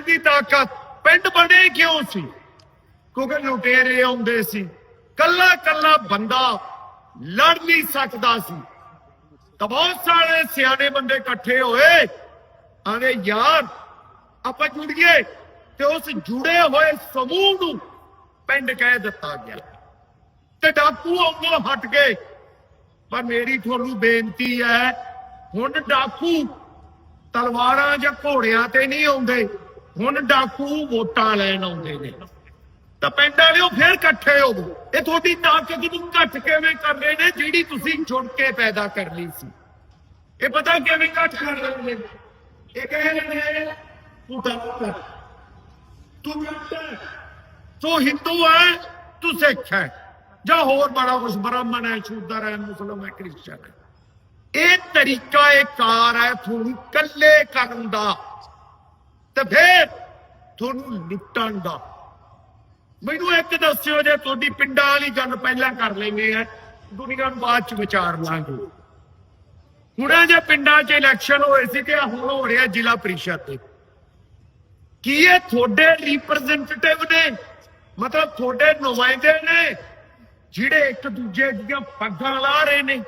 ਪਿੰਡ ਦੀ ਤਾਕਤ, ਪਿੰਡ ਬਣੇ ਕਿਉਂ ਸੀ? ਕਿਉਂਕਿ ਲੁਟੇਰੇ ਆਉਂਦੇ ਸੀ। ਕੱਲਾ ਕੱਲਾ ਬੰਦਾ ਲੜ ਨਹੀਂ ਸਕਦਾ ਸੀ। ਤਾਂ ਬਹੁਤ ਸਾਰੇ ਸਿਆਣੇ ਬੰਦੇ ਇਕੱਠੇ ਹੋਏ। ਆਂਦੇ ਯਾਰ, ਆਪਾਂ ਜੁੜੀਏ। ਤੇ ਉਸ ਜੁੜੇ ਹੋਏ ਸਮੂਹ ਨੂੰ ਪਿੰਡ ਕਹਿ ਦਿੱਤਾ ਗਿਆ। ਤੇ ਡਾਕੂ ਅੱਗੋਂ ਹਟ ਗਏ। ਪਰ ਮੇਰੀ ਤੁਹਾਨੂੰ ਬੇਨਤੀ ਹੈ, ਹੁਣ ਡਾਕੂ ਤਲਵਾਰਾਂ ਜਾਂ ਘੋੜਿਆਂ ਤੇ ਨਹੀਂ ਆਉਂਦੇ। ਹੁਣ ਡਾਕੂ ਵੋਟਾਂ ਲੈਣ ਆਉਂਦੇ ਨੇ। ਤਾਂ ਪਿੰਡ ਵਾਲਿਓ ਫੇਰ ਇਕੱਠੇ ਹੋ ਇਹ ਤੁਹਾਡੀ ਤਾਕਤ ਨੂੰ ਘੱਟ ਕਿਵੇਂ ਕਰ ਰਹੇ ਨੇ, ਜਿਹੜੀ ਤੁਸੀਂ ਜੁੜ ਕੇ ਪੈਦਾ ਕਰ ਲਈ ਸੀ? ਇਹ ਪਤਾ ਕਿਵੇਂ ਘੱਟ ਕਰ ਰਹੇ ਨੇ? ਇਹ ਕਹਿ ਰਹੇ ਨੇ, ਤੂੰ ਡਾਕਟਰ ਤੂੰ ਡਾਕਟਰ ਤੂੰ ਹਿੰਦੂ ਹੈ, ਤੂੰ ਸਿੱਖ ਹੈ। ਜਾਂ ਹੋਰ ਬੜਾ ਕੁਝ ਬ੍ਰਾਹਮਣ ਹੈ ਸ਼ੂਦਰ ਹੈ ਮੁਸਲਮਾਨ ਹੈ, ਕ੍ਰਿਸਚਨ ਹੈ। ਇਹ ਤਰੀਕਾ, ਇਹ ਕਾਰ ਹੈ, ਤੁਹਾਨੂੰ ਕੱਲੇ ਕਰਨ ਦਾ ਤੇ ਫਿਰ ਤੁਹਾਨੂੰ ਲੁੱਟਣ ਦਾ। ਮੈਨੂੰ ਇੱਕ ਦੱਸਿਓ ਜੇ ਤੁਹਾਡੀ ਪਿੰਡਾਂ ਵਾਲੀ ਗੱਲ ਪਹਿਲਾਂ ਕਰ ਲੈਂਦੇ ਆ, ਦੁਨੀਆ ਨੂੰ ਬਾਅਦ ਚ ਵਿਚਾਰ ਲਾਂਗੇ। ਹੁਣੇ ਜੇ ਪਿੰਡਾਂ 'ਚ ਇਲੈਕਸ਼ਨ ਹੋਏ ਸੀ ਤੇ ਹੁਣ ਹੋ ਰਿਹਾ ਜ਼ਿਲ੍ਹਾ ਪ੍ਰੀਸ਼ਦ ਤੇ। ਕੀ ਇਹ ਤੁਹਾਡੇ ਰਿਪਰੈਜ਼ੈਂਟੇਟਿਵ ਨੇ? ਮਤਲਬ ਤੁਹਾਡੇ ਨੁਮਾਇੰਦੇ ਨੇ ਜਿਹੜੇ ਇੱਕ ਦੂਜੇ ਦੀਆਂ ਪੱਗਾਂ ਲਾ ਰਹੇ ਨੇ?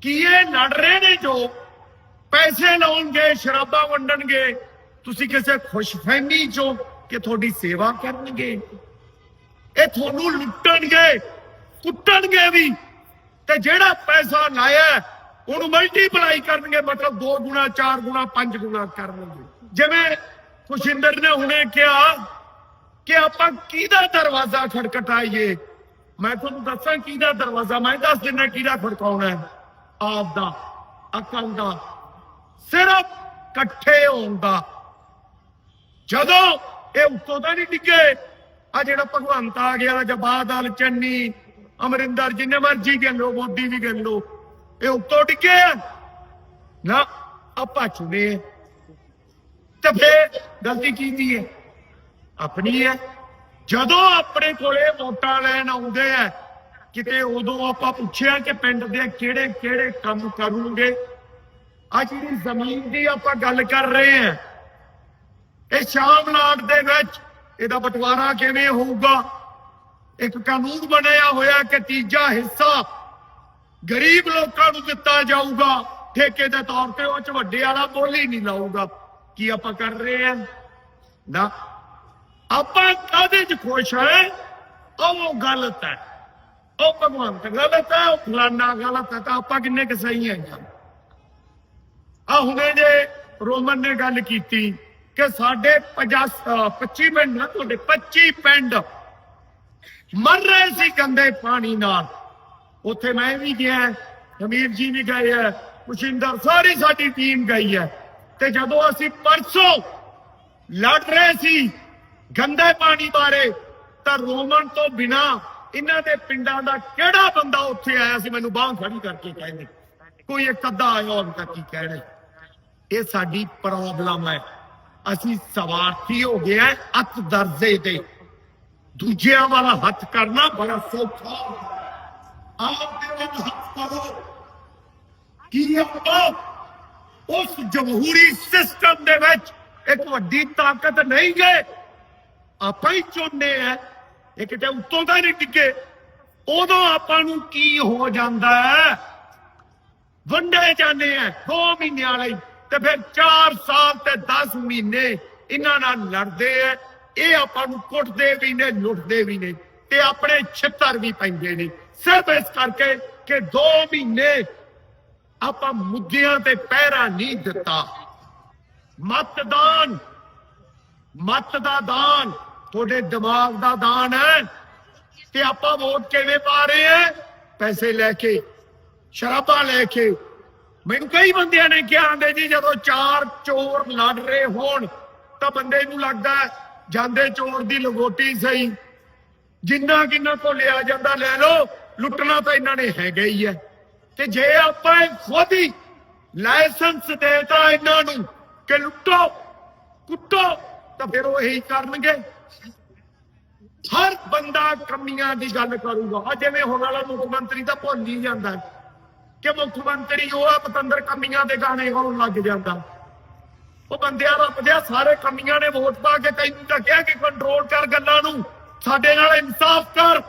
ਕੀ ਇਹ ਲੜ ਰਹੇ ਨੇ ਜੋ ਪੈਸੇ ਲਾਉਣਗੇ, ਸ਼ਰਾਬਾਂ ਵੰਡਣਗੇ ਤੁਸੀਂ ਕਿਸੇ ਖੁਸ਼ਫਹਿਮੀ ਚੋਂ ਕਿ ਤੁਹਾਡੀ ਸੇਵਾ ਕਰਨਗੇ? ਇਹ ਤੁਹਾਨੂੰ ਲੁੱਟਣਗੇ, ਕੁੱਟਣਗੇ ਵੀ। ਤੇ ਜਿਹੜਾ ਪੈਸਾ ਲਾਇਆ, ਉਹਨੂੰ ਮਲਟੀਪਲਾਈ ਕਰਨਗੇ, ਮਤਲਬ 2 ਗੁਣਾ 4 ਗੁਣਾ 5 ਗੁਣਾ ਕਰਨਗੇ। ਜਿਵੇਂ ਖੁਸ਼ਿੰਦਰ ਨੇ ਹੁਣੇ ਕਿਹਾ ਕਿ ਆਪਾਂ ਕਿਹਦਾ ਦਰਵਾਜ਼ਾ ਖੜਕਟਾਈਏ? ਮੈਂ ਤੁਹਾਨੂੰ ਦੱਸਾਂ ਕਿਹਦਾ ਦਰਵਾਜ਼ਾ, ਮੈਂ ਦੱਸ ਦਿੰਦਾ ਕਿਹਦਾ ਖੜਕਾਉਣਾ ਆਪ ਦਾ ਅਕਲ ਦਾ, ਸਿਰਫ ਇਕੱਠੇ ਹੋਣ ਦਾ। ਜਦੋਂ ਇਹ ਉੱਤੋਂ ਤਾਂ ਨਹੀਂ ਡਿੱਗੇ, ਆ ਜਿਹੜਾ ਭਗਵੰਤ ਆ ਗਿਆ ਜਬਾਦਲ ਚੰਨੀ, ਅਮਰਿੰਦਰ, ਜਿੰਨੇ ਮਰਜ਼ੀ ਗਿਣ ਲੋ ਮੋਦੀ ਵੀ ਗਿਣ ਲੋ ਇਹ ਉੱਤੋਂ ਡਿੱਗੇ ਆ। ਨਾ, ਆਪਾਂ ਚੁਣੇ ਆ। ਤੇ ਫੇਰ ਗਲਤੀ ਕੀਤੀ ਹੈ? ਆਪਣੀ ਹੈ। ਜਦੋਂ ਆਪਣੇ ਕੋਲੇ ਵੋਟਾਂ ਲੈਣ ਆਉਂਦੇ ਆ, ਕਿਤੇ ਉਦੋਂ ਆਪਾਂ ਪੁੱਛਿਆ ਕਿ ਪਿੰਡ ਦੇ ਕਿਹੜੇ ਕਿਹੜੇ ਕੰਮ ਕਰੂਗੇ? ਆ ਜਿਹੜੀ ਜ਼ਮੀਨ ਦੀ ਆਪਾਂ ਗੱਲ ਕਰ ਰਹੇ ਆ ਇਹ ਸ਼ਾਮ ਲਾਟ ਦੇ ਵਿੱਚ ਇਹਦਾ ਬਟਵਾਰਾ ਕਿਵੇਂ ਹੋਊਗਾ? ਇੱਕ ਕਾਨੂੰਨ ਬਣਿਆ ਹੋਇਆ ਕਿ ਤੀਜਾ ਹਿੱਸਾ ਗਰੀਬ ਲੋਕਾਂ ਨੂੰ ਦਿੱਤਾ ਜਾਊਗਾ। ਠੇਕੇ ਦੇ ਤੌਰ ਤੇ ਉਹ ਚ ਵੱਡੇ ਵਾਲਾ ਬੋਲੀ ਨਹੀਂ ਲਾਊਗਾ। ਕੀ ਆਪਾਂ ਕਰ ਰਹੇ ਆ ਨਾ। ਆਪਾਂ ਕਾਹਦੇ ਚ ਖੁਸ਼ ਹੈ? ਉਹ ਗਲਤ ਹੈ। ਉਹ ਭਗਵੰਤ ਗਲਤ ਹੈ, ਉਹ ਫਲਾਨਾ ਗਲਤ ਹੈ। ਤਾਂ ਆਪਾਂ ਕਿੰਨੇ ਕੁ ਸਹੀ ਹੈ? ਯਾਰ ਆ ਹੁਣੇ ਜੇ ਰੋਮਨ ਨੇ ਗੱਲ ਕੀਤੀ। ਕਿ ਸਾਡੇ 50 25 ਪਿੰਡ ਨਾ ਤੁਹਾਡੇ 25 ਪਿੰਡ। ਮਰ ਰਹੇ ਸੀ ਗੰਦੇ ਪਾਣੀ ਨਾਲ। ਉੱਥੇ ਮੈਂ ਵੀ ਗਿਆ ਹਮੀਰ ਜੀ ਵੀ ਗਏ ਹੈ ਪੁਸ਼ਿੰਦਰ ਸਾਰੀ ਸਾਡੀ ਟੀਮ ਗਈ ਹੈ ਤੇ ਜਦੋਂ ਅਸੀਂ ਪਰਸੋਂ ਲੜ ਰਹੇ ਸੀ ਗੰਦੇ ਪਾਣੀ ਬਾਰੇ, ਤਾਂ ਰੋਮਨ ਤੋਂ ਬਿਨਾ ਇਹਨਾਂ ਦੇ ਪਿੰਡਾਂ ਦਾ ਕਿਹੜਾ ਬੰਦਾ ਉੱਥੇ ਆਇਆ ਸੀ ਮੈਨੂੰ ਬਾਹ ਖੜੀ ਕਰਕੇ ਕਹਿੰਦੇ? ਕੋਈ ਇੱਕ ਅੱਧਾ ਆਇਆ ਹੁਣ ਤੱਕ ਕੀ ਕਹਿਣਾ? ਇਹ ਸਾਡੀ ਪ੍ਰੋਬਲਮ ਹੈ। ਅਸੀਂ ਸਵਾਰਥੀ ਹੋ ਗਏ ਹਾਂ ਅਤ ਦਰਜੇ ਦੇ। ਦੂਜਿਆਂ ਵਾਲਾ ਹੱਥ ਕਰਨਾ ਬੜਾ ਸੌਖਾ ਆਪ ਦੇ ਵੱਲ ਹੱਥ ਕਰੋ। ਕੀ ਆਪਾਂ ਉਸ ਜਮਹੂਰੀ ਸਿਸਟਮ ਦੇ ਵਿੱਚ ਇੱਕ ਵੱਡੀ ਤਾਕਤ ਨਹੀਂ ਗਏ? ਆਪਾਂ ਹੀ ਚੁਣਨੇ ਆ ਇਹ ਕਿਤੇ ਉੱਤੋਂ ਤਾਂ ਨਹੀਂ ਡਿੱਗੇ। ਉਦੋਂ ਆਪਾਂ ਨੂੰ ਕੀ ਹੋ ਜਾਂਦਾ ਹੈ? ਵੰਡੇ ਜਾਂਦੇ ਆ 2 ਮਹੀਨਿਆਂ ਲਈ। ਤੇ ਫਿਰ 4 ਸਾਲ ਤੇ 10 ਮਹੀਨੇ ਇਹਨਾਂ ਨਾਲ ਲੜਦੇ ਆ। ਇਹ ਆਪਾਂ ਨੂੰ ਕੁੱਟਦੇ ਵੀ ਨੇ, ਲੁੱਟਦੇ ਵੀ ਨੇ ਤੇ ਆਪਣੇ ਛਿੱਤਰ ਵੀ ਪੈਂਦੇ ਨੇ। ਸਿਰਫ ਇਸ ਕਰਕੇ ਕਿ 2 ਮਹੀਨੇ ਆਪਾਂ ਮੁੱਦਿਆਂ ਤੇ ਪਹਿਰਾ ਨਹੀਂ ਦਿੱਤਾ। ਮਤਦਾਨ, ਮਤ ਦਾ ਦਾਨ, ਤੁਹਾਡੇ ਦਿਮਾਗ ਦਾ ਦਾਨ ਹੈ ਤੇ ਆਪਾਂ ਵੋਟ ਕਿਵੇਂ ਪਾ ਰਹੇ ਆ ਪੈਸੇ ਲੈ ਕੇ, ਸ਼ਰਾਬਾਂ ਲੈ ਕੇ ਮੈਨੂੰ ਕਈ ਬੰਦਿਆਂ ਨੇ ਕਿਹਾ ਆਂਦੇ ਜੀ, ਜਦੋਂ ਚਾਰ ਚੋਰ ਲੜ ਰਹੇ ਹੋਣ, ਤਾਂ ਬੰਦੇ ਨੂੰ ਲੱਗਦਾ ਜਾਂਦੇ ਚੋਰ ਦੀ ਲਗੋਟੀ ਸਹੀ। ਜਿੰਨਾ ਕਿੰਨਾ ਕੋ ਲਿਆ ਜਾਂਦਾ, ਲੈ ਲਓ, ਲੁੱਟਣਾ ਤਾਂ ਇਹਨਾਂ ਨੇ ਹੈਗਾ ਹੀ ਹੈ। ਤੇ ਜੇ ਆਪਾਂ ਖੁਦ ਹੀ ਲਾਇਸੈਂਸ ਦੇਤਾ ਇਹਨਾਂ ਨੂੰ ਕਿ ਲੁੱਟੋ, ਕੁੱਟੋ, ਤਾਂ ਫਿਰ ਉਹ ਇਹੀ ਕਰਨਗੇ। ਹਰ ਬੰਦਾ ਕਮੀਆਂ ਦੀ ਗੱਲ ਕਰੂਗਾ। ਆ ਜਿਵੇਂ ਹੁਣ ਵਾਲਾ ਮੁੱਖ ਮੰਤਰੀ ਤਾਂ ਭੁੱਲ ਹੀ ਜਾਂਦਾ। ਕਿ ਮੁੱਖ ਮੰਤਰੀ ਉਹ ਆ ਪਤੰਦਰ ਕਮੀਆਂ ਦੇ ਗਾਣੇ ਗਾਉਣ ਲੱਗ ਜਾਂਦਾ। ਉਹ ਬੰਦਿਆਂ ਦਾ ਪਜਿਆ ਸਾਰੇ ਕਮੀਆਂ ਨੇ ਵੋਟ ਪਾ ਕੇ ਤੈਨੂੰ ਤਾਂ ਕਿਹਾ ਕਿ ਕੰਟਰੋਲ ਕਰ ਗੱਲਾਂ ਨੂੰ। ਸਾਡੇ ਨਾਲ ਇਨਸਾਫ ਕਰ।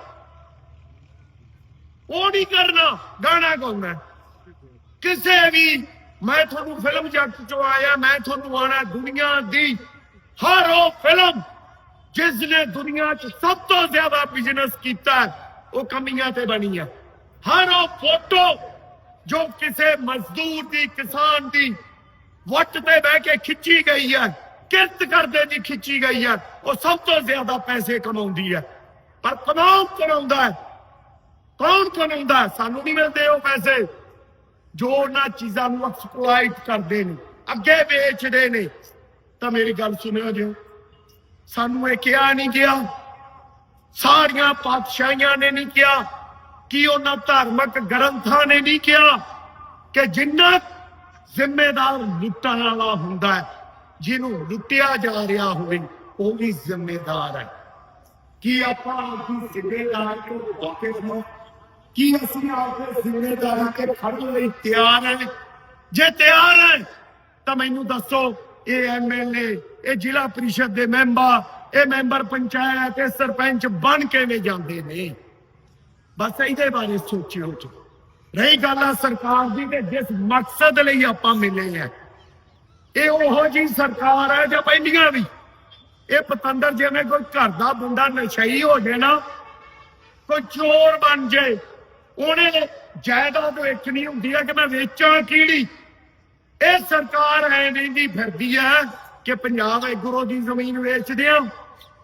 ਉਹ ਨਹੀਂ ਕਰਨਾ ਗਾਣਾ ਗਾਉਣਾ ਕਿਸੇ ਵੀ ਮੈਂ ਤੁਹਾਨੂੰ ਫਿਲਮ ਜਗਤ ਚੋਂ ਆਇਆ ਮੈਂ ਤੁਹਾਨੂੰ ਆਣਾ ਦੁਨੀਆ ਦੀ ਹਰ ਉਹ ਫਿਲਮ ਜਿਸ ਨੇ ਦੁਨੀਆ 'ਚ ਸਭ ਤੋਂ ਜ਼ਿਆਦਾ ਬਿਜ਼ਨਸ ਕੀਤਾ ਹੈ, ਉਹ ਕਮੀਆਂ ਤੇ ਬਣੀ ਹੈ ਹਰ ਉਹ ਫੋਟੋ ਜੋ ਕਿਸੇ ਮਜ਼ਦੂਰ ਦੀ, ਕਿਸਾਨ ਦੀ ਵੱਟ ਤੇ ਬਹਿ ਕੇ ਖਿੱਚੀ ਗਈ ਹੈ, ਕਿਰਤ ਕਰਦੇ ਦੀ ਖਿੱਚੀ ਗਈ ਹੈ, ਉਹ ਸਭ ਤੋਂ ਜ਼ਿਆਦਾ ਪੈਸੇ ਕਮਾਉਂਦੀ ਹੈ। ਪਰ ਕਮਾਉ ਕਮਾਉਂਦਾ ਕੌਣ ਕਮਾਉਂਦਾ ਸਾਨੂੰ ਨਹੀਂ ਮਿਲਦੇ ਉਹ ਪੈਸੇ। ਜੋ ਉਹਨਾਂ ਚੀਜ਼ਾਂ ਨੂੰ ਐਕਸਪਲੋਇਟ ਕਰਦੇ ਨੇ, ਅੱਗੇ ਵੇਚਦੇ ਨੇ, ਤਾਂ ਮੇਰੀ ਗੱਲ ਸੁਣਿਓ ਜੀ। ਸਾਨੂੰ ਇਹ ਕਿਹਾ ਨਹੀਂ ਗਿਆ। ਸਾਰੀਆਂ ਪਾਤਸ਼ਾਹੀਆਂ ਨੇ ਨਹੀਂ ਕਿਹਾ। ਕਿ ਉਹਨਾਂ ਧਾਰਮਿਕ ਗ੍ਰੰਥਾਂ ਨੇ ਨਹੀਂ ਕਿਹਾ ਕਿ ਜਿੰਨਾ ਜ਼ਿੰਮੇਦਾਰ ਲੁੱਟਣ ਵਾਲਾ ਹੁੰਦਾ ਹੈ, ਜਿਹਨੂੰ ਲੁੱਟਿਆ ਜਾ ਰਿਹਾ ਹੋਵੇ, ਉਹ ਵੀ ਜ਼ਿੰਮੇਦਾਰ ਹੈ। ਕੀ ਆਪਾਂ ਆਪਣੀ ਜ਼ਿੰਮੇਦਾਰੀ ਤੋਂ ਵਾਕਿਫ ਹਾਂ? ਕੀ ਅਸੀਂ ਆਪਣੀ ਜ਼ਿੰਮੇਦਾਰੀ ਤੇ ਖੜਨ ਲਈ ਤਿਆਰ ਹਾਂ? ਜੇ ਤਿਆਰ ਹੈ, ਤਾਂ ਮੈਨੂੰ ਦੱਸੋ, ਇਹ ਐਮਐਲਏ ਇਹ ਜ਼ਿਲ੍ਹਾ ਪ੍ਰੀਸ਼ਦ ਦੇ ਮੈਂਬਰ, ਇਹ ਮੈਂਬਰ ਪੰਚਾਇਤ, ਇਹ ਸਰਪੰਚ ਬਣ ਕਿਵੇਂ ਜਾਂਦੇ ਨੇ? ਬਸ ਇਹਦੇ ਬਾਰੇ ਸੋਚਿਓ ਜੀ। ਰਹੀ ਗੱਲ ਆ ਸਰਕਾਰ ਦੀ ਤੇ ਜਿਸ ਮਕਸਦ ਲਈ ਆਪਾਂ ਮਿਲੇ ਆ, ਇਹ ਉਹੋ ਜੀ ਸਰਕਾਰ ਹੈ ਜੋ ਪਹਿਲੀਆਂ ਵੀ। ਇਹ ਪਤੰਦਰ ਜਿਵੇਂ ਕੋਈ ਘਰ ਦਾ ਬੰਦਾ ਨਸ਼ਈ ਹੋ ਜੇ ਨਾ, ਕੋਈ ਚੋਰ ਬਣ ਜਾਏ, ਉਹਨੇ ਜਾਇਦਾਦ ਵੇਚਣੀ ਹੁੰਦੀ ਹੈ ਕਿ ਮੈਂ ਵੇਚਾਂ ਕਿਹੜੀ? ਇਹ ਸਰਕਾਰ ਐ ਨਹੀਂ ਫਿਰਦੀ ਹੈ ਕਿ ਪੰਜਾਬ ਹੈ ਗੁਰੂ ਦੀ ਜ਼ਮੀਨ ਵੇਚਦੇ ਆ,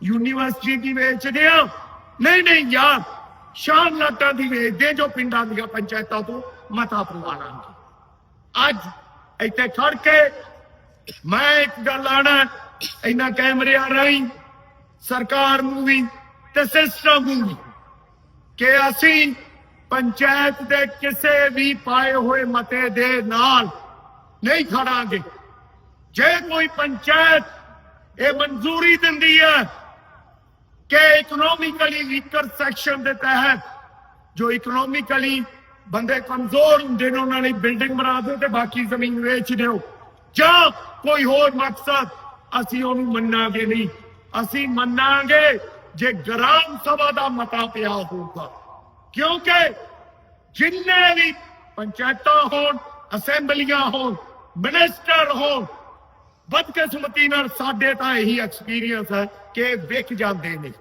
ਯੂਨੀਵਰਸਿਟੀ ਦੀ ਵੇਚਦੇ ਆ। ਨਹੀਂ ਨਹੀਂ ਯਾਰ ਸ਼ਾਨ ਲਾਟਾਂ ਦੀ ਵੇਚਦੇ ਜੋ ਪਿੰਡਾਂ ਦੀਆਂ ਪੰਚਾਇਤਾਂ ਤੋਂ ਮਤਾ ਪ੍ਰਵਾਨਾਂਗੇ ਅੱਜ ਇੱਥੇ ਖੜ ਕੇ ਮੈਂ ਇੱਕ ਗੱਲ ਆਣਾ, ਇਹਨਾਂ ਕੈਮਰਿਆਂ ਰਾਹੀਂ, ਸਰਕਾਰ ਨੂੰ ਵੀ ਤੇ ਸਿਸਟਮ ਨੂੰ ਵੀ ਕਿ ਅਸੀਂ ਪੰਚਾਇਤ ਦੇ ਕਿਸੇ ਵੀ ਪਾਏ ਹੋਏ ਮਤੇ ਦੇ ਨਾਲ ਨਹੀਂ ਖੜਾਂਗੇ। ਜੇ ਕੋਈ ਪੰਚਾਇਤ ਇਹ ਮਨਜ਼ੂਰੀ ਦਿੰਦੀ ਹੈ ਕਿ ਇਕਨੋਮਿਕਲੀ ਵੀਕਰ ਸੈਕਸ਼ਨ ਦੇ ਤਹਿਤ ਜੋ ਇਕਨੋਮਿਕਲੀ ਬੰਦੇ ਕਮਜ਼ੋਰ ਹੁੰਦੇ ਨੇ, ਉਹਨਾਂ ਲਈ ਬਿਲਡਿੰਗ ਬਣਾ ਦਿਓ ਤੇ ਬਾਕੀ ਜ਼ਮੀਨ ਵੇਚ ਦਿਓ। ਜਾਂ ਕੋਈ ਹੋਰ ਮਕਸਦ, ਅਸੀਂ ਉਹਨੂੰ ਮੰਨਾਂਗੇ ਨਹੀਂ। ਅਸੀਂ ਮੰਨਾਂਗੇ ਜੇ ਗ੍ਰਾਮ ਸਭਾ ਦਾ ਮਤਾ ਪਿਆ ਹੋਊਗਾ। ਕਿਉਂਕਿ ਜਿੰਨੇ ਵੀ ਪੰਚਾਇਤਾਂ ਹੋਣ, ਅਸੈਂਬਲੀਆਂ ਹੋਣ, ਮਿਨਿਸਟਰ ਹੋਣ ਬਦਕਿਸਮਤੀ ਨਾਲ ਸਾਡੇ ਤਾਂ ਇਹੀ ਐਕਸਪੀਰੀਅੰਸ ਹੈ ਕਿ ਵਿਕ ਜਾਂਦੇ ਨੇ।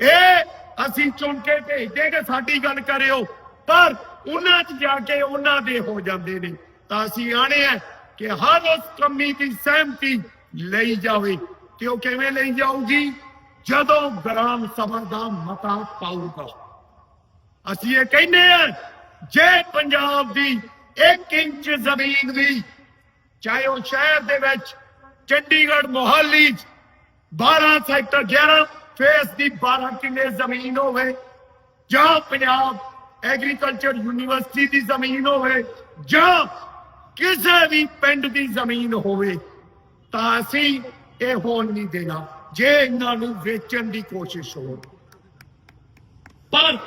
ਇਹ ਅਸੀਂ ਚੁਣ ਕੇ ਭੇਜਦੇ ਕਿ ਸਾਡੀ ਗੱਲ ਕਰਿਓ, ਪਰ ਉਹਨਾਂ 'ਚ ਜਾ ਕੇ ਉਹਨਾਂ ਦੇ ਹੋ ਜਾਂਦੇ ਨੇ। ਤਾਂ ਅਸੀਂ ਆਣੇ ਆ ਕਿ ਹਰ ਉਸ ਕਮੀ ਦੀ ਸਹਿਮਤੀ ਲਈ ਜਾਵੇ ਤੇ ਉਹ ਕਿਵੇਂ ਲਈ ਜਾਊਗੀ? ਜਦੋਂ ਗ੍ਰਾਮ ਸਭਾ ਦਾ ਮਤਾ ਪਾਊਗਾ। ਅਸੀਂ ਇਹ ਕਹਿੰਦੇ ਆ, ਜੇ ਪੰਜਾਬ ਦੀ 1 ਇੰਚ ਜ਼ਮੀਨ ਵੀ ਚਾਹੇ ਉਹ ਸ਼ਹਿਰ ਦੇ ਵਿੱਚ ਚੰਡੀਗੜ੍ਹ, ਮੋਹਾਲੀ 'ਚ 12 ਸੈਕਟਰ 11 ਫੇਸ ਦੀ 12 ਕਿੱਲੇ ਜ਼ਮੀਨ ਹੋਵੇ ਜਾਂ ਪੰਜਾਬ ਐਗਰੀਕਲਚਰ ਯੂਨੀਵਰਸਿਟੀ ਦੀ ਜ਼ਮੀਨ ਹੋਵੇ ਜਾਂ ਕਿਸੇ ਵੀ ਪਿੰਡ ਦੀ ਜ਼ਮੀਨ ਹੋਵੇ, ਤਾਂ ਅਸੀਂ ਇਹ ਹੋਣ ਨਹੀਂ ਦੇਣਾ, ਜੇ ਇਹਨਾਂ ਨੂੰ ਵੇਚਣ ਦੀ ਕੋਸ਼ਿਸ਼ ਹੋ ਪਰ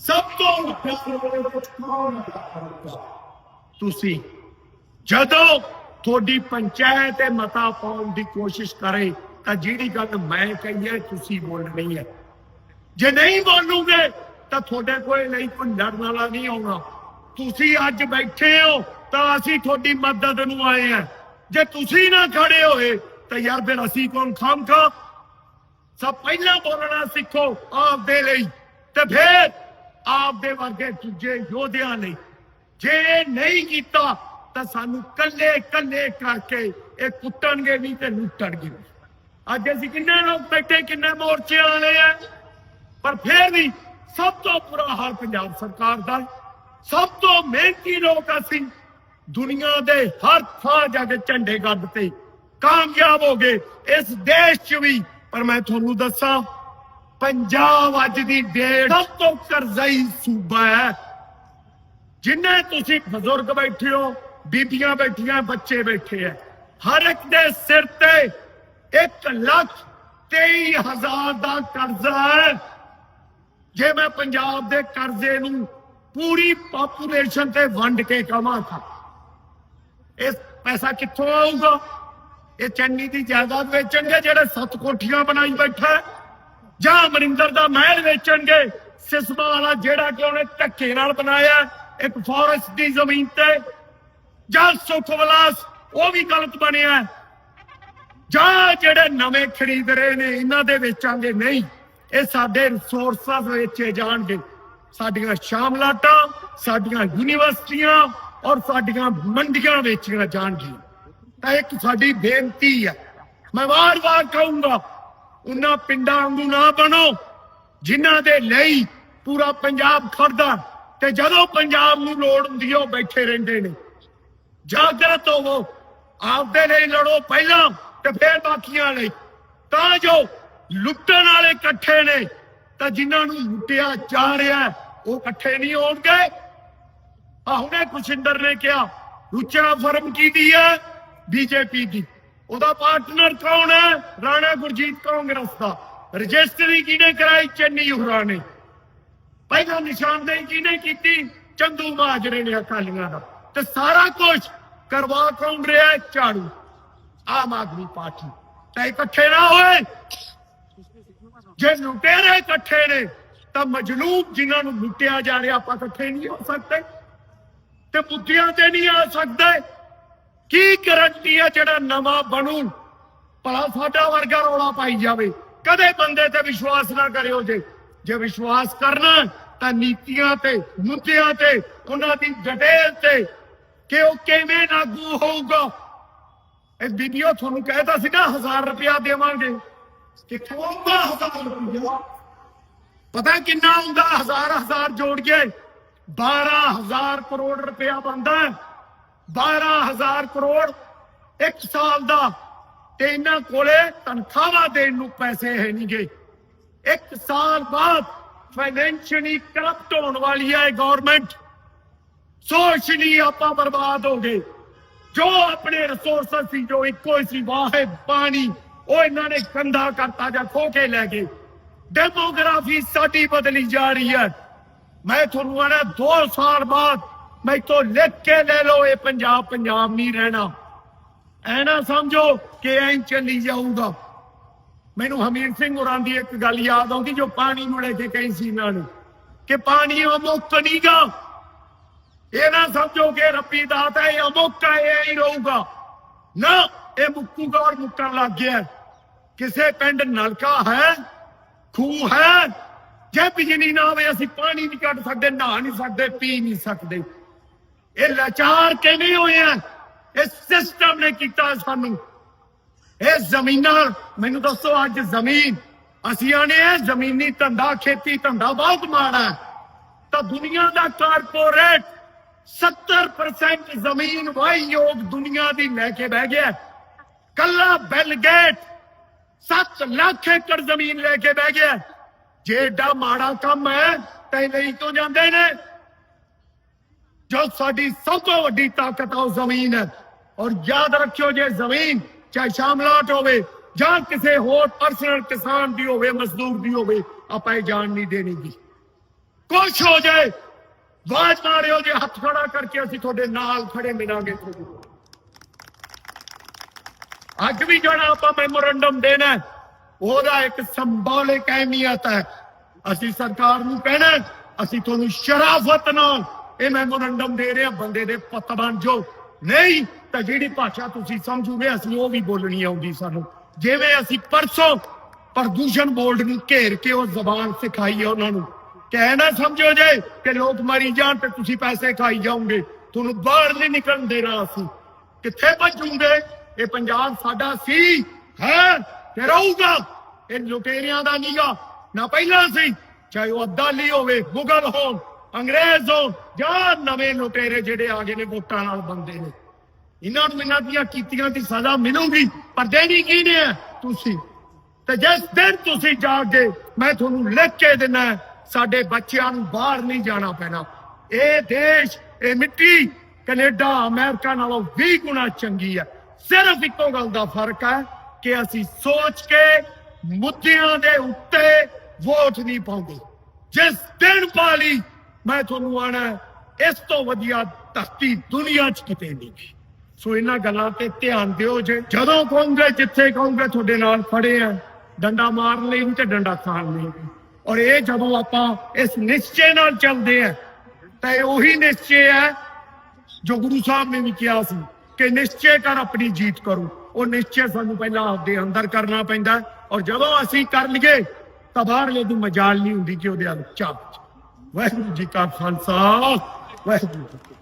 ਸਭ ਤੋਂ ਵੱਡਾ ਕੌਣ ਤੁਸੀਂ। ਜਦੋਂ ਤੁਹਾਡੀ ਪੰਚਾਇਤ ਇਹ ਮਤਾ ਪਾਉਣ ਦੀ ਕੋਸ਼ਿਸ਼ ਕਰੇ, ਤਾਂ ਜਿਹੜੀ ਗੱਲ ਮੈਂ ਕਹੀ ਹੈ, ਤੁਸੀਂ ਬੋਲਣੀ ਹੈ। ਜੇ ਨਹੀਂ ਬੋਲੂਗੇ, ਤਾਂ ਤੁਹਾਡੇ ਕੋਲ ਨਹੀਂ ਕੋਈ ਲੜਨ ਵਾਲਾ ਨਹੀਂ ਆਉਣਾ। ਤੁਸੀਂ ਅੱਜ ਬੈਠੇ ਹੋ, ਤਾਂ ਅਸੀਂ ਤੁਹਾਡੀ ਮਦਦ ਨੂੰ ਆਏ ਹਾਂ। ਜੇ ਤੁਸੀਂ ਨਾ ਖੜੇ ਹੋਏ, ਤਾਂ ਯਾਰ ਫਿਰ ਅਸੀਂ ਕੌਣ ਖਾਮਖਾ ਸਭ ਪਹਿਲਾਂ ਬੋਲਣਾ ਸਿੱਖੋ ਆਪ ਦੇ ਲਈ। ਤੇ ਫਿਰ ਆਪਦੇ ਵਰਗੇ ਦੂਜੇ ਯੋਧਿਆਂ ਲਈ। ਜੇ ਇਹ ਨਹੀਂ ਕੀਤਾ ਤਾਂ ਸਾਨੂੰ ਕੱਲੇ ਕੱਲੇ ਕਰਕੇ ਇਹ ਕੁੱਟਣਗੇ ਨਹੀਂ ਤੇ ਲੁੱਟਣਗੇ। ਅੱਜ ਅਸੀਂ ਕਿੰਨੇ ਲੋਕ ਬੈਠੇ, ਕਿੰਨੇ ਮੋਰਚੇ ਵਾਲੇ ਆ, ਪਰ ਫਿਰ ਵੀ ਸਭ ਤੋਂ ਬੁਰਾ ਹਾਲ ਪੰਜਾਬ ਸਰਕਾਰ ਦਾ। ਸਭ ਤੋਂ ਮਿਹਨਤੀ ਲੋਕ ਅਸੀਂ ਦੁਨੀਆ ਦੇ ਹਰ ਥਾਂ ਜਾ ਕੇ ਝੰਡੇ ਗੱਡ ਤੇ ਕਾਮਯਾਬ ਹੋ ਗਏ, ਇਸ ਦੇਸ਼ 'ਚ ਵੀ। ਪਰ ਮੈਂ ਤੁਹਾਨੂੰ ਦੱਸਾਂ, ਪੰਜਾਬ ਅੱਜ ਦੀ ਡੇਟ ਸਭ ਤੋਂ ਕਰਜ਼ਾਈ ਸੂਬਾ ਹੈ। ਜਿੰਨੇ ਤੁਸੀਂ ਬਜ਼ੁਰਗ ਬੈਠੇ ਹੋ ਬੀਬੀਆਂ ਬੈਠੀਆਂ, ਬੱਚੇ ਬੈਠੇ ਆ ਹਰ ਇੱਕ ਦੇ ਸਿਰ ਤੇ 1 ਲੱਖ 23 ਹਜ਼ਾਰ ਦਾ ਕਰਜ਼ਾ ਹੈ ਜੇ ਮੈਂ ਪੰਜਾਬ ਦੇ ਕਰਜ਼ੇ ਨੂੰ ਪੂਰੀ ਪਾਪੂਲੇਸ਼ਨ ਤੇ ਵੰਡ ਕੇ ਕਮਾਂ ਤਾਂ ਇਸ ਪੈਸਾ ਕਿੱਥੋਂ ਆਊਗਾ? ਇਹ ਚੰਨੀ ਦੀ ਜਾਇਦਾਦ ਵੇਚਣਗੇ ਜਿਹੜੇ ਸੱਤ ਕੋਠੀਆਂ ਬਣਾਈ ਬੈਠਾ ਜਾਂ ਅਮਰਿੰਦਰ ਦਾ ਮਹਿਲ ਵੇਚਣਗੇ ਸਿਸਮਾ ਵਾਲਾ ਜਿਹੜਾ ਕਿ ਉਹਨੇ ਧੱਕੇ ਨਾਲ ਬਣਾਇਆ ਇੱਕ ਫੋਰੈਸਟ ਦੀ ਜ਼ਮੀਨ ਤੇ ਜਾਂ ਸੁਖ ਉਹ ਵੀ ਗਲਤ ਬਣਿਆ ਜਾਂ ਜਿਹੜੇ ਨਵੇਂ ਖਰੀਦ ਰਹੇ ਨੇ, ਇਹਨਾਂ ਦੇ ਵੇਚਾਂਗੇ ਨਹੀਂ। ਇਹ ਸਾਡੇ ਰਿਸੋਰਸਾਂ ਵੇਚੇ ਜਾਣਗੇ। ਸਾਡੀਆਂ ਸ਼ਾਮਲਾਟਾਂ ਸਾਡੀਆਂ ਯੂਨੀਵਰਸਿਟੀਆਂ ਔਰ ਸਾਡੀਆਂ ਮੰਡੀਆਂ ਵੇਚੀਆਂ ਜਾਣਗੀਆਂ ਤਾਂ ਇੱਕ ਸਾਡੀ ਬੇਨਤੀ ਹੈ। ਮੈਂ ਵਾਰ-ਵਾਰ ਕਹੂੰਗਾ, ਉਹਨਾਂ ਪਿੰਡਾਂ ਵਾਂਗੂ ਨਾ ਬਣੋ, ਜਿਨ੍ਹਾਂ ਦੇ ਲਈ ਪੂਰਾ ਪੰਜਾਬ ਖੜਦਾ ਤੇ ਜਦੋਂ ਪੰਜਾਬ ਨੂੰ ਲੋੜ ਹੁੰਦੀ ਹੈ, ਉਹ ਬੈਠੇ ਰਹਿੰਦੇ ਨੇ। ਜਾਗਰਤ ਹੋਵੋ। ਆਪਦੇ ਲਈ ਲੜੋ ਪਹਿਲਾਂ ਤੇ ਫਿਰ ਬਾਕੀਆਂ ਲਈ। ਤਾਂ ਜੋ ਲੁੱਟਣ ਵਾਲੇ ਇਕੱਠੇ ਨੇ, ਤਾਂ ਜਿਨ੍ਹਾਂ ਨੂੰ ਲੁੱਟਿਆ ਜਾ ਰਿਹਾ ਉਹ ਇਕੱਠੇ ਨਹੀਂ ਹੋਣਗੇ। ਆ ਹੁਣੇ ਕੁਸ਼ਿੰਦਰ ਨੇ ਕਿਹਾ ਉੱਚਾ ਫਰਮ ਕੀਤੀ ਹੈ? ਬੀਜੇਪੀ ਦੀ। ਉਹਦਾ ਪਾਰਟਨਰ ਕੌਣ ਹੈ? ਰਾਣਾ ਗੁਰਜੀਤ ਕਾਂਗਰਸ ਦਾ। ਰਜਿਸਟਰੀ ਕਿਹਨੇ ਕਰਾਈ? ਚੰਨੀ ਹੁਰਾ ਨੇ। ਪਹਿਲਾਂ ਨਿਸ਼ਾਨਦੇਹੀ ਕਿਹਨੇ ਕੀਤੀ? ਚੰਦੂ ਮਾਜਰੇ ਨੇ ਅਕਾਲੀਆਂ ਦਾ। ਤੇ ਸਾਰਾ ਕੁਝ ਕਰਵਾ ਕੌਣ ਰਿਹਾ ਹੈ? ਝਾੜੂ ਆਮ ਆਦਮੀ ਪਾਰਟੀ ਤਾਂ ਇਕੱਠੇ ਨਾ ਹੋਏ ਜੇ ਲੁਟੇਰੇ ਇਕੱਠੇ ਨੇ ਤਾਂ ਮਜਲੂਬ ਜਿਨ੍ਹਾਂ ਨੂੰ ਲੁੱਟਿਆ ਜਾ ਰਿਹਾ ਆਪਾਂ ਇਕੱਠੇ ਨਹੀਂ ਹੋ ਸਕਦੇ ਤੇ ਬੁੱਧੀਆਂ ਤੇ ਨਹੀਂ ਆ ਸਕਦੇ ਕੀ ਗਰੰਟੀ ਹੈ ਜਿਹੜਾ ਨਵਾਂ ਬਣੂ ਭਲਾ ਸਾਡਾ ਵਰਗਾ ਰੌਲਾ ਪਾਈ ਜਾਵੇ ਕਦੇ ਬੰਦੇ ਤੇ ਵਿਸ਼ਵਾਸ ਨਾ ਕਰਿਓ ਜੇ ਜੇ ਵਿਸ਼ਵਾਸ ਕਰਨਾ ਤਾਂ ਨੀਤੀਆਂ ਤੇ ਮੁੱਦਿਆਂ ਤੇ ਉਹਨਾਂ ਦੀ ਡਿਟੇਲ ਤੇ ਕਿ ਉਹ ਕਿਵੇਂ ਲਾਗੂ ਹੋਊਗਾ? ਇਹ ਵੀਡੀਓ ਤੁਹਾਨੂੰ ਕਹਿਤਾ ਸੀ ਨਾ 1000 ਰੁਪਇਆ ਦੇਵਾਂਗੇ। ਕਿੱਥੋਂ ਆਊਗਾ 1000 ਰੁਪਇਆ? ਪਤਾ ਕਿੰਨਾ ਹੁੰਦਾ ਹਜ਼ਾਰ ਹਜ਼ਾਰ ਜੋੜ ਕੇ 12000 ਕਰੋੜ ਰੁਪਇਆ ਬੰਦਾ 12000 ਕਰੋੜ ਇੱਕ ਸਾਲ ਦਾ ਤੇ ਇਹਨਾਂ ਕੋਲੇ ਤਨਖਾਹਾਂ ਦੇਣ ਨੂੰ ਪੈਸੇ ਹੈ ਨਹੀਂ ਗਏ ਇੱਕ ਸਾਲ ਬਾਅਦ ਫਾਈਨੈਂਸ਼ੀਅਲੀ ਕਰਪਟ ਹੋਣ ਵਾਲੀ ਹੈ ਗਵਰਨਮੈਂਟ ਸੋਸ਼ਲੀ ਆਪਾਂ ਬਰਬਾਦ ਹੋ ਗਏ ਜੋ ਆਪਣੇ ਰਿਸੋਰਸਸ ਸੀ ਜੋ ਇੱਕੋ ਹੀ ਸੀ ਵਾਹਿਦ ਪਾਣੀ ਉਹ ਇਹਨਾਂ ਨੇ ਕੰਧਾ ਕਰਤਾ ਜਾਂ ਖੋ ਕੇ ਲੈ ਗਏ ਡੈਮੋਗ੍ਰਾਫੀ ਸਾਡੀ ਬਦਲੀ ਜਾ ਰਹੀ ਹੈ ਮੈਂ ਤੁਹਾਨੂੰ ਆਣਾ 2 ਸਾਲ ਬਾਅਦ ਮੈਂ ਤੋਂ ਲਿਖ ਕੇ ਲੈ ਲਓ ਇਹ ਪੰਜਾਬ ਪੰਜਾਬ ਨਹੀਂ ਰਹਿਣਾ ਐ ਨਾ ਸਮਝੋ ਕਿ ਐਂ ਚੱਲੀ ਜਾਊਗਾ ਮੈਨੂੰ ਹਮੀਰ ਸਿੰਘ ਹੋਰਾਂ ਦੀ ਇੱਕ ਗੱਲ ਯਾਦ ਆਉਂਦੀ ਜੋ ਪਾਣੀ ਨੂੰ ਲੈ ਕੇ ਕਹੀ ਸੀ ਇਹਨਾਂ ਨੂੰ ਕਿ ਪਾਣੀ ਅਮੁੱਕ ਨਹੀਂਗਾ ਇਹ ਨਾ ਸਮਝੋ ਕਿ ਰੱਬੀ ਦਾਤਾ ਹੈ ਇਹ ਅਮੁੱਕ ਇਹ ਹੀ ਰਹੂਗਾ। ਨਾ, ਇਹ ਮੁੱਕੂਗਾ ਔਰ ਮੁੱਕਣ ਲੱਗ ਗਿਆ। ਕਿਸੇ ਪਿੰਡ ਨਲਕਾ ਹੈ, ਖੂਹ ਹੈ, ਜੇ ਬਿਜਲੀ ਨਾ ਹੋਵੇ ਅਸੀਂ ਪਾਣੀ ਨਹੀਂ ਕੱਢ ਸਕਦੇ, ਨਹਾ ਨਹੀਂ ਸਕਦੇ, ਪੀ ਨਹੀਂ ਸਕਦੇ। ਇਹ ਲਾਚਾਰ ਕਿਵੇਂ ਹੋਏ ਆ? ਇਹ ਸਿਸਟਮ ਨੇ ਕੀਤਾ ਸਾਨੂੰ। ਇਹ ਜ਼ਮੀਨਾਂ, ਮੈਨੂੰ ਦੱਸੋ ਅੱਜ ਜ਼ਮੀਨ। ਅਸੀਂ ਆਨੇ ਆ, ਜ਼ਮੀਨੀ ਧੰਦਾ, ਖੇਤੀ ਧੰਦਾ ਬਹੁਤ ਮਾੜਾ ਤਾਂ ਦੁਨੀਆ ਦਾ ਕਾਰਪੋਰੇਟ 70% ਜ਼ਮੀਨ ਵਾਹੀਯੋਗ ਦੁਨੀਆ ਦੀ ਲੈ ਕੇ ਬਹਿ ਗਿਆ ਕੱਲਾ ਬਿਲ ਗੇਟ 7 ਲੱਖ ਏਕੜ ਜ਼ਮੀਨ ਲੈ ਕੇ ਬਹਿ ਗਿਆ ਜੇ ਏਡਾ ਮਾੜਾ ਕੰਮ ਹੈ ਤਾਂ ਇਹ ਲਈ ਕਿਉਂ ਜਾਂਦੇ ਨੇ ਜੋ ਸਾਡੀ ਸਭ ਤੋਂ ਵੱਡੀ ਤਾਕਤ ਆ ਉਹ ਜ਼ਮੀਨ ਹੈ ਔਰ ਯਾਦ ਰੱਖਿਓ ਜੇ ਜ਼ਮੀਨ ਚਾਹੇ ਸ਼ਾਮਲਾਟ ਹੋਵੇ ਜਾਂ ਕਿਸੇ ਹੋਰ ਪਰਸਨਲ ਕਿਸਾਨ ਦੀ ਹੋਵੇ ਮਜ਼ਦੂਰ ਦੀ ਹੋਵੇ ਆਪਾਂ ਇਹ ਜਾਣ ਨਹੀਂ ਦੇਣੀ ਗੀ ਕੁਛ ਹੋ ਜਾਏ ਬਾਜ ਮਾਰਿਓ ਜੇ ਹੱਥ ਖੜਾ ਕਰਕੇ ਅਸੀਂ ਤੁਹਾਡੇ ਨਾਲ ਖੜੇ ਮਿਲਾਂਗੇ ਤੁਹਾਡੇ ਅੱਜ ਵੀ ਜਿਹੜਾ ਆਪਾਂ ਮੈਮੋਰੰਡਮ ਦੇਣਾ ਉਹਦਾ ਇੱਕ ਸਿੰਬੋਲਿਕ ਅਹਿਮੀਅਤ ਹੈ। ਅਸੀਂ ਸਰਕਾਰ ਨੂੰ ਕਹਿਣਾ ਅਸੀਂ ਤੁਹਾਨੂੰ ਸ਼ਰਾਫਤ ਨਾਲ ਇਹ ਮੈਮੋਰੰਡਮ ਦੇ ਰਹੇ ਹਾਂ, ਬੰਦੇ ਦੇ ਪੁੱਤ ਬਣ ਜਾਓ। ਨਹੀਂ, ਤਾਂ ਜਿਹੜੀ ਭਾਸ਼ਾ ਤੁਸੀਂ ਸਮਝੋਗੇ, ਅਸੀਂ ਉਹ ਵੀ ਬੋਲਣੀ ਆਉਂਦੀ ਸਾਨੂੰ। ਜਿਵੇਂ ਅਸੀਂ ਪਰਸੋਂ ਪ੍ਰਦੂਸ਼ਣ ਬੋਰਡ ਨੂੰ ਘੇਰ ਕੇ ਉਹ ਜ਼ਬਾਨ ਸਿਖਾਈ ਹੈ ਉਹਨਾਂ ਨੂੰ। ਕਹਿ ਨਾ ਸਮਝੋ ਜੇ ਕਿ ਲੋਕ ਮਰੀ ਜਾਣ ਤੇ ਤੁਸੀਂ ਪੈਸੇ ਖਾਈ ਜਾਓਗੇ। ਤੁਹਾਨੂੰ ਬਾਹਰ ਨਹੀਂ ਨਿਕਲਣ ਦੇਣਾ ਅਸੀਂ। ਕਿੱਥੇ ਭੱਜੂਗੇ? ਇਹ ਪੰਜਾਬ ਸਾਡਾ ਸੀ, ਹੈ? ਤੇ ਰਹੂਗਾ। ਇਹ ਲੁਟੇਰਿਆਂ ਦਾ ਨੀਗਾ। ਨਾ ਪਹਿਲਾਂ ਸੀ, ਚਾਹੇ ਉਹ ਅਦਾਲੀ ਹੋਵੇ, ਮੁਗਲ ਹੋਣ, ਅੰਗਰੇਜ਼ ਹੋਣ, ਜਾਂ ਨਵੇਂ ਲੁਟੇਰੇ ਜਿਹੜੇ ਆ ਗਏ ਨੇ ਵੋਟਾਂ ਨਾਲ ਬੰਦੇ ਨੇ। ਇਹਨਾਂ ਨੂੰ ਇਹਨਾਂ ਦੀਆਂ ਕੀਤੀਆਂ ਦੀ ਸਜ਼ਾ ਮਿਲੂਗੀ, ਪਰ ਦੇਣੀ ਕੀ ਨੇ ਹੈ? ਤੁਸੀਂ? ਤੇ ਜਿਸ ਦਿਨ ਤੁਸੀਂ ਜਾਓਗੇ, ਮੈਂ ਤੁਹਾਨੂੰ ਲਿਖ ਕੇ ਦਿੰਦਾ ਸਾਡੇ ਬੱਚਿਆਂ ਨੂੰ ਬਾਹਰ ਨਹੀਂ ਜਾਣਾ ਪੈਣਾ। ਇਹ ਦੇਸ਼, ਇਹ ਮਿੱਟੀ, ਕੈਨੇਡਾ, ਅਮਰੀਕਾ ਨਾਲੋਂ 20 ਗੁਣਾ ਚੰਗੀ ਹੈ। ਸਿਰਫ ਇੱਕੋ ਗੱਲ ਦਾ ਫ਼ਰਕ ਹੈ ਕਿ ਅਸੀਂ ਸੋਚ ਕੇ ਮੁੱਦਿਆਂ ਦੇ ਉੱਤੇ ਵੋਟ ਨਹੀਂ ਪਾਉਂਦੇ। ਜਿਸ ਦਿਨ ਪਾਲੀ ਮੈਂ ਤੁਹਾਨੂੰ ਆਣਾ ਇਸ ਤੋਂ ਵਧੀਆ ਧਰਤੀ ਦੁਨੀਆ 'ਚ ਕਿਤੇ ਨਹੀਂ ਗੀ। ਸੋ ਇਹਨਾਂ ਗੱਲਾਂ ਤੇ ਧਿਆਨ ਦਿਓ ਜੇ। ਜਦੋਂ ਕਹੋਗੇ ਜਿੱਥੇ ਕਹੋਗੇ ਤੁਹਾਡੇ ਨਾਲ ਖੜੇ ਆ, ਡੰਡਾ ਮਾਰਨ ਲਈ ਵੀ ਤੇ ਡੰਡਾ ਖਾਣ ਲਈ ਔਰ ਇਹ ਜਦੋਂ ਆਪਾਂ ਇਸ ਨਿਸ਼ਚੇ ਨਾਲ ਚੱਲਦੇ ਆ ਤਾਂ ਇਹ ਉਹੀ ਨਿਸ਼ਚੇ ਹੈ ਜੋ ਗੁਰੂ ਸਾਹਿਬ ਨੇ ਵੀ ਕਿਹਾ ਸੀ ਕਿ ਨਿਸ਼ਚੇ ਕਰ ਆਪਣੀ ਜੀਤ ਕਰੋ। ਉਹ ਨਿਸ਼ਚੇ ਸਾਨੂੰ ਪਹਿਲਾਂ ਆਪਦੇ ਅੰਦਰ ਕਰਨਾ ਪੈਂਦਾ ਔਰ ਜਦੋਂ ਅਸੀਂ ਕਰ ਲਈਏ, ਤਾਂ ਬਾਹਰਲੇ ਦੀ ਮਜਾਲ ਨਹੀਂ ਹੁੰਦੀ ਕਿ ਉਹਦੇ ਅੰਦਰ ਚਾਪ ਵਾਹਿਗੁਰੂ ਜੀ ਕਾ ਖਾਲਸਾ, ਵਾਹਿਗੁਰੂ ਜੀ